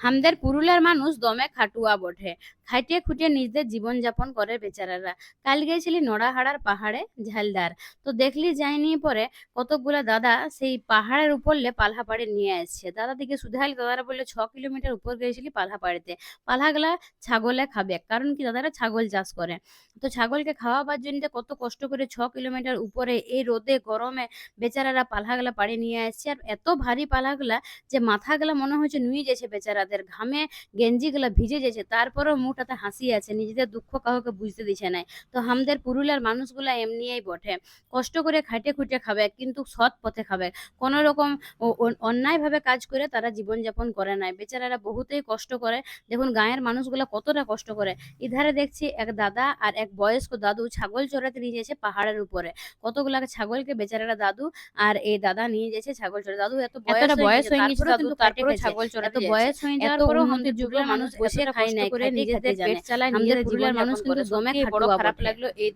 হামদের plural মানুষ দমে খাটুয়া বটে। খাইটিয়ে খুঁটিয়ে নিজেদের জীবনযাপন করে বেচারারা। কাল গেছিলি নড়াহাড়ার পাহাড়ে ঝালদার। তো দেখলি যাইনি পরে কতকগুলা দাদা সেই পাহাড়ের উপরলে পাল্হা পাড়ি নিয়ে আসছে। দাদা দিকে শুধাইল দাদারা বললে, ছ কিলোমিটার উপর গেছিলি পাল্হা পাড়িতে পাল্হাগুলা ছাগলে খাবে। কারণ কি দাদারা ছাগল চাষ করে। তো ছাগলকে খাওয়াবার জন্য কত কষ্ট করে ছ কিলোমিটার উপরে এই রোদে, গরমে বেচারারা পাল্হাগুলা পাড়ে নিয়ে আসছে। আর এত ভারী পাল্হাগুলা যে মাথাগুলা মনে হচ্ছে নুয়ে যাচ্ছে বেচারাদের ঘামে গেঞ্জিগুলা ভিজে যাচ্ছে তারপরেও মুখটাতে হাসি আছে নিজেদের দুঃখ কাউকে বুঝতে দিচ্ছে নাই তো আমাদের পুরুলিয়ার মানুষগুলা এমনিই বটে কষ্ট করে খাইটে খুঁটে খাবে কিন্তু সৎ পথে খাবে। কোনো রকম অন্যায়ভাবে কাজ করে তারা জীবনযাপন করে নাই বেচারারা বহুতেই কষ্ট করে। দেখুন গাঁয়ের মানুষগুলা কতটা কষ্ট করে। ইধারে দেখছি এক দাদা আর এক বয়স্ক দাদু ছাগল চড়াতে নিয়ে যাচ্ছে পাহাড়ের উপরে। কতগুলা ছাগলকে বেচারারা দাদু আর এই দাদা নিয়ে যাচ্ছে ছাগল চড়াতে। দাদু এত বয়স হয়ে গেছে। ছাগল চড়াতে বয়স হয়ে পরেও আমাদের যুগের মানুষ বসে খায় না নাই করে নিজেদের পেট চালায়, নিজেদের জীবনের মানুষ কিন্তু জমে দমে বড় খারাপ লাগল এই